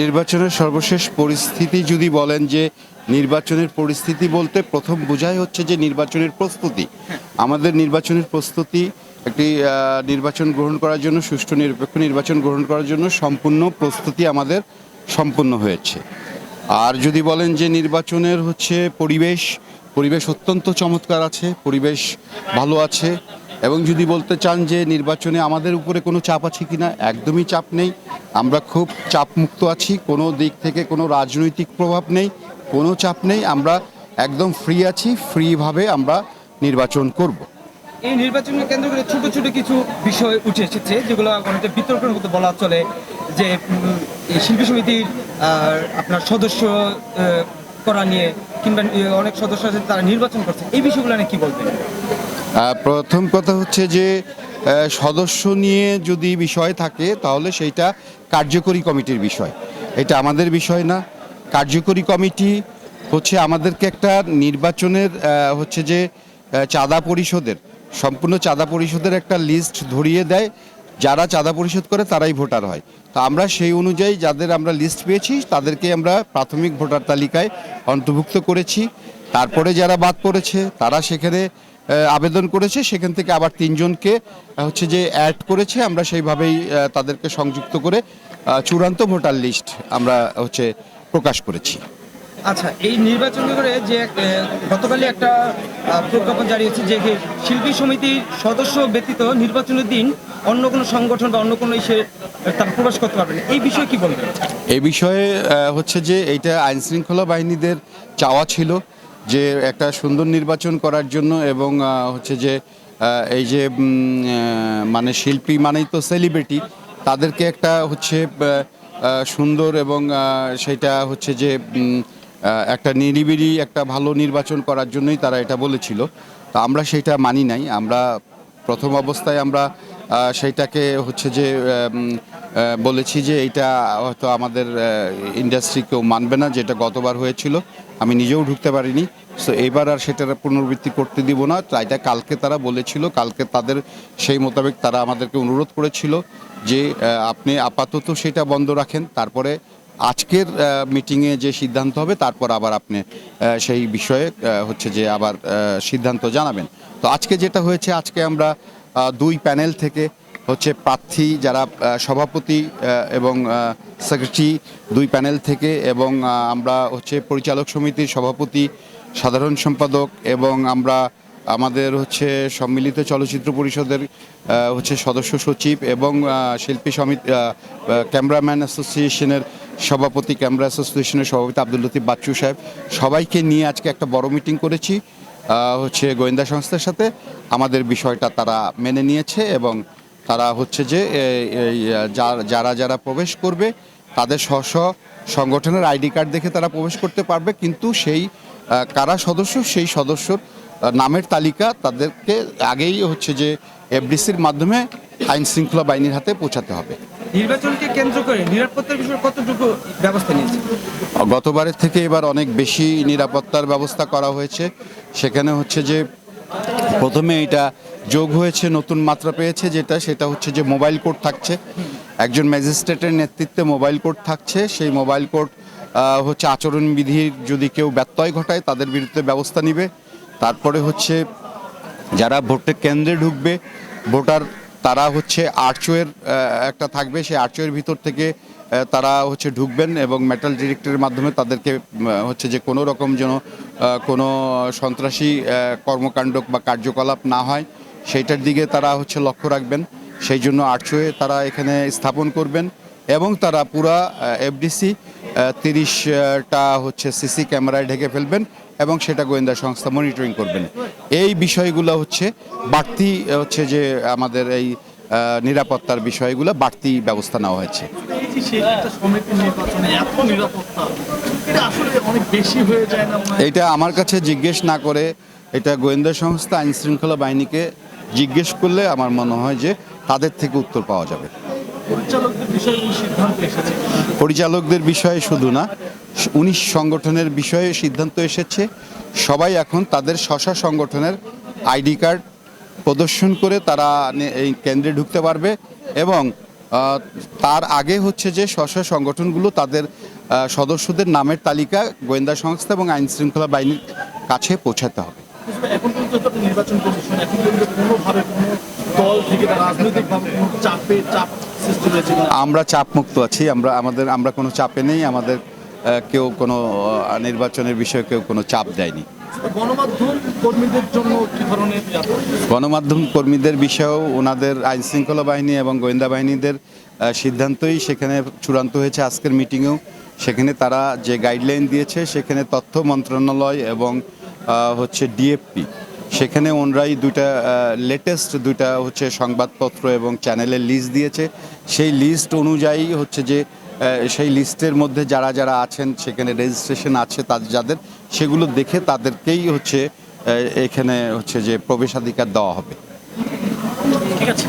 নির্বাচনের সর্বশেষ পরিস্থিতি যদি বলেন যে নির্বাচনের পরিস্থিতি বলতে প্রথম বোঝাই হচ্ছে যে নির্বাচনের প্রস্তুতি। আমাদের নির্বাচনের প্রস্তুতি একটি নির্বাচন গ্রহণ করার জন্য, সুষ্ঠু নিরপেক্ষ নির্বাচন গ্রহণ করার জন্য সম্পূর্ণ প্রস্তুতি আমাদের সম্পূর্ণ হয়েছে। আর যদি বলেন যে নির্বাচনের হচ্ছে পরিবেশ পরিবেশ অত্যন্ত চমৎকার আছে, পরিবেশ ভালো আছে, এবং যদি বলতে চান যে নির্বাচনে আমাদের উপরে কোনো চাপ আছে কিনা, একদমই চাপ নেই। আমরা খুব চাপমুক্ত আছি কোনো দিক থেকে কোনো রাজনৈতিক প্রভাব নেই কোনো চাপ নেই আমরা একদম ফ্রি আছি ফ্রিভাবে আমরা নির্বাচন করব। এই নির্বাচনকে কেন্দ্র করে ছোট ছোট কিছু বিষয় উঠে এসেছে যেগুলো অনেকটা বিতর্কের মতো বলা চলে যে শিল্পী সমিতির আপনার সদস্য করা নিয়ে কিংবা অনেক সদস্য আছে তারা নির্বাচন করছে। এই বিষয়গুলো নিয়ে কি বলবেন? প্রথম কথা হচ্ছে যে সদস্য নিয়ে যদি বিষয় থাকে তাহলে সেইটা কার্যকরী কমিটির বিষয়। এটা আমাদের বিষয় না। কার্যকরী কমিটি হচ্ছে আমাদেরকে একটা নির্বাচনের হচ্ছে যে চাঁদা পরিষদের সম্পূর্ণ চাঁদা পরিষদের একটা লিস্ট ধরিয়ে দেয়। যারা চাঁদা পরিশোধ করে তারাই ভোটার হয়। তো আমরা সেই অনুযায়ী যাদের আমরা লিস্ট পেয়েছি, তাদেরকে আমরা প্রাথমিক ভোটার তালিকায় অন্তর্ভুক্ত করেছি। তারপরে যারা বাদ পড়েছে, তারা সেখানে আবেদন করেছে সেখান থেকে আবার তিনজনকে হচ্ছে যে অ্যাড করেছে আমরা সেইভাবেই তাদেরকে সংযুক্ত করে চূড়ান্ত ভোটার লিস্ট আমরা হচ্ছে প্রকাশ করেছি। আচ্ছা এই নির্বাচন করে যে গতকালই একটা প্রজ্ঞাপন জারি হয়েছে যে শিল্পী সমিতির সদস্য ব্যতীত নির্বাচনের দিন অন্য কোনো সংগঠন বা অন্য কোনো ইসে তারা প্রবেশ করতে পারবে না। এই বিষয়ে কি বলবেন? এই বিষয়ে হচ্ছে যে এইটা আইনশৃঙ্খলা বাহিনীদের চাওয়া ছিল। যে একটা সুন্দর নির্বাচন করার জন্য এবং হচ্ছে যে এই যে মানে শিল্পী মানেই তো সেলিব্রিটি তাদেরকে একটা হচ্ছে সুন্দর এবং সেটা হচ্ছে যে একটা নিরিবিলি একটা ভালো নির্বাচন করার জন্যই তারা এটা বলেছিল। তো আমরা সেটা মানি নাই। আমরা প্রথম অবস্থায় আমরা সেইটাকে হচ্ছে যে বলেছি যে এটা হয়তো আমাদের ইন্ডাস্ট্রি কেউ মানবে না, যেটা গতবার হয়েছিল। আমি নিজেও ঢুকতে পারিনি। সো এবার আর সেটার পুনরাবৃত্তি করতে দিব না। এটা কালকে তারা বলেছিল, কালকে তাদের সেই মোতাবেক তারা আমাদেরকে অনুরোধ করেছিল যে আপনি আপাতত সেটা বন্ধ রাখেন। তারপরে আজকের মিটিংয়ে যে সিদ্ধান্ত হবে, তারপর আবার আপনি সেই বিষয়ে হচ্ছে যে আবার সিদ্ধান্ত জানাবেন। তো আজকে যেটা হয়েছে, আজকে আমরা দুই প্যানেল থেকে হচ্ছে প্রার্থী যারা সভাপতি এবং সেক্রেটারি দুই প্যানেল থেকে এবং আমরা হচ্ছে পরিচালক সমিতির সভাপতি, সাধারণ সম্পাদক এবং আমরা আমাদের হচ্ছে সম্মিলিত চলচ্চিত্র পরিষদের হচ্ছে সদস্য সচিব এবং শিল্পী সমিতি ক্যামেরাম্যান অ্যাসোসিয়েশনের সভাপতি ক্যামেরা অ্যাসোসিয়েশনের সভাপতি আব্দুল লতিফ বাচ্চু সাহেব। সবাইকে নিয়ে আজকে একটা বড় মিটিং করেছি হচ্ছে গোয়েন্দা সংস্থার সাথে। আমাদের বিষয়টা তারা মেনে নিয়েছে এবং তারা হচ্ছে যে যারা যারা প্রবেশ করবে তাদের স্ব স্ব সংগঠনের আইডি কার্ড দেখে তারা প্রবেশ করতে পারবে। কিন্তু সেই কারা সদস্য সেই সদস্যর নামের তালিকা তাদেরকে আগেই হচ্ছে যে এফডিসির মাধ্যমে আইন শৃঙ্খলা বাহিনীর হাতে পৌঁছাতে হবে। নির্বাচনকে কেন্দ্র করে নিরাপত্তার বিষয়ে কতটুকু ব্যবস্থা নিয়েছে? গতবারের থেকে এবার অনেক বেশি নিরাপত্তার ব্যবস্থা করা হয়েছে। সেখানে হচ্ছে যে প্রথমে এটা যোগ হয়েছে, নতুন মাত্রা পেয়েছে যেটা, সেটা হচ্ছে যে মোবাইল কোর্ট থাকছে। একজন ম্যাজিস্ট্রেটের নেতৃত্বে মোবাইল কোর্ট থাকছে, সেই মোবাইল কোর্ট হচ্ছে আচরণবিধির যদি কেউ ব্যত্যয় ঘটায়, তাদের বিরুদ্ধে ব্যবস্থা নিবে। তারপরে হচ্ছে যারা ভোটের কেন্দ্রে ঢুকবে, ভোটার তারা হচ্ছে আর্চওয়ের একটা থাকবে, সেই আর্চওয়ের ভিতর থেকে তারা হচ্ছে ঢুকবেন এবং মেটাল ডিরেক্টরের মাধ্যমে তাদেরকে হচ্ছে যে কোনো রকম যেন কোনো সন্ত্রাসী কর্মকাণ্ড বা কার্যকলাপ না হয়, সেইটার দিকে তারা হচ্ছে লক্ষ্য রাখবেন। সেই জন্য আর্চওয়ে তারা এখানে স্থাপন করবেন এবং তারা পুরা এফডিসি তিরিশটা হচ্ছে সিসি ক্যামেরায় ঢেকে ফেলবেন এবং সেটা গোয়েন্দা সংস্থা মনিটরিং করবেন। এই বিষয়গুলো হচ্ছে বাড়তি হচ্ছে যে আমাদের এই নিরাপত্তার বিষয়গুলো বাড়তি ব্যবস্থা নেওয়া হয়েছে। এটা আমার কাছে জিজ্ঞেস না করে এটা গোয়েন্দা সংস্থা আইন শৃঙ্খলা বাহিনীকে জিজ্ঞেস করলে আমার মনে হয় যে তাদের থেকে উত্তর পাওয়া যাবে। পরিচালকদের বিষয়ে শুধু না উনিশ সংগঠনের বিষয়ে সিদ্ধান্ত এসেছে। সবাই এখন তাদের স্বশা সংগঠনের আইডি কার্ড প্রদর্শন করে তারা এই কেন্দ্রে ঢুকতে পারবে এবং তার আগে হচ্ছে যে স্ব সংগঠনগুলো তাদের সদস্যদের নামের তালিকা গোয়েন্দা সংস্থা এবং আইন শৃঙ্খলা বাহিনীর কাছে পৌঁছাতে হবে এখন পর্যন্ত নির্বাচন কমিশন এখন পর্যন্ত কোনোভাবে কোনো দল থেকে রাজনৈতিকভাবে চাপে? আমরা চাপ মুক্ত আছি আমরা আমাদের আমরা কোনো চাপে নেই আমাদের কেউ কোনো নির্বাচনের বিষয়ে কেউ কোনো চাপ দেয়নি। গণমাধ্যম কর্মীদের জন্য কি ধরনের গণমাধ্যম কর্মীদের বিষয়েও ওনাদের আইন শৃঙ্খলা বাহিনী এবং গোয়েন্দা বাহিনীদের সিদ্ধান্তই সেখানে চূড়ান্ত হয়েছে আজকের মিটিংয়েও। সেখানে তারা যে গাইডলাইন দিয়েছে সেখানে তথ্য মন্ত্রণালয় এবং হচ্ছে ডিএফপি। সেখানে ওনরাই দুইটা লেটেস্ট দুইটা হচ্ছে সংবাদপত্র এবং চ্যানেলের লিস্ট দিয়েছে। সেই লিস্ট অনুযায়ী হচ্ছে যে সেই লিস্টের মধ্যে যারা যারা আছেন, সেখানে রেজিস্ট্রেশন আছে তাদের, যাদের, সেগুলো দেখে তাদেরকেই হচ্ছে এখানে হচ্ছে যে প্রবেশাধিকার দেওয়া হবে। ঠিক আছে।